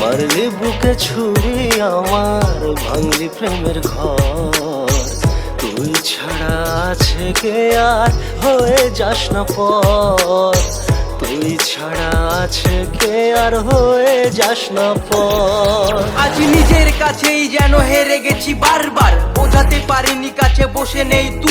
মারলি বুকে ছুরি, আমার ভাঙলি প্রেমের ঘর। তুই ছাড়া আছে কে আর হয়ে যাস না পর তুই ছাড়া আছে কে আর হয়ে যাস না পর আজ নিজের কাছেই যেন হেরে গেছি বারবার। বোঝাতে পারিনি, কাছে বসে নেই তুই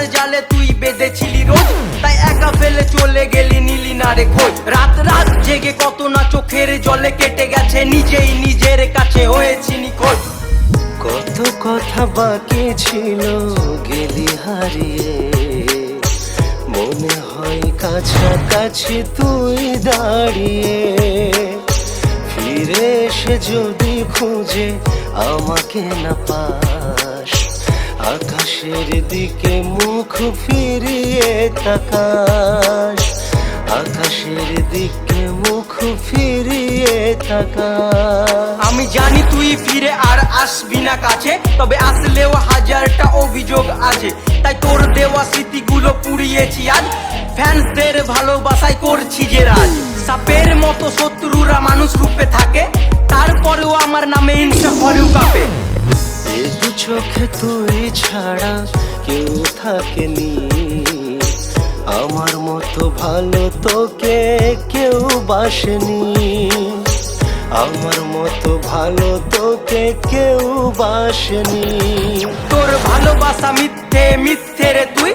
মিথ্যার জালে তুই বেঁধেছিলি রোজ। তাই একা ফেলে চলে গেলি নিলি না রে খোঁজ। রাত রাত জেগে কত না চোখের জলে কেটে গেছে, নিজেই নিজের কাছে হয়েছি নিখোঁজ। কত কথা বাকি ছিল, গেলি হারিয়ে। মনে হয় কাছাকাছি তুই দাঁড়িয়ে। ফিরে এসে যদি খুঁজে আমাকে না পাস আকাশের দিকে মুখ ফিরিয়ে তাকাস। আকাশের দিকে মুখ ফিরিয়ে তাকাস। আমি জানি তুই ফিরে আর আসবি না কাছে, তবে আসলেও হাজারটা অভিযোগ আছে। তাই তোর দেওয়া স্মৃতিগুলো পুড়িয়েছি আজ। ফ্যান্সদের ভালোবাসায় করছি যে রাজ। সাপের মতো শত্রুরা মানুষ রূপে থাকে, তারপরেও আমার নামে হিংসা হলেও কাপে চোখে তুই ছাড়া কেউ থাকেনি। আমার মতো ভালো তোকে কেউ বাসেনি। আমার মতো ভালো তোকে কেউ বাসেনি। তোর ভালোবাসা মিথ্যে মিথ্যে রে তুই।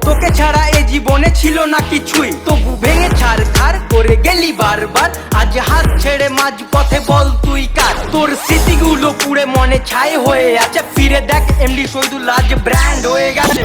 তোকে ছাড়া জীবনে ছিল না কিছুই। তবু ভেঙে ছাড় খার করে গেলি বারবার। আজ হাত ছেড়ে মাঝ পথে বল তুই কার? তোর স্মৃতিগুলো পুড়ে মনে ছাই হয়ে আছে। ফিরে দেখ, এমডি শহীদুল আজ ব্র্যান্ড হয়ে গেছে।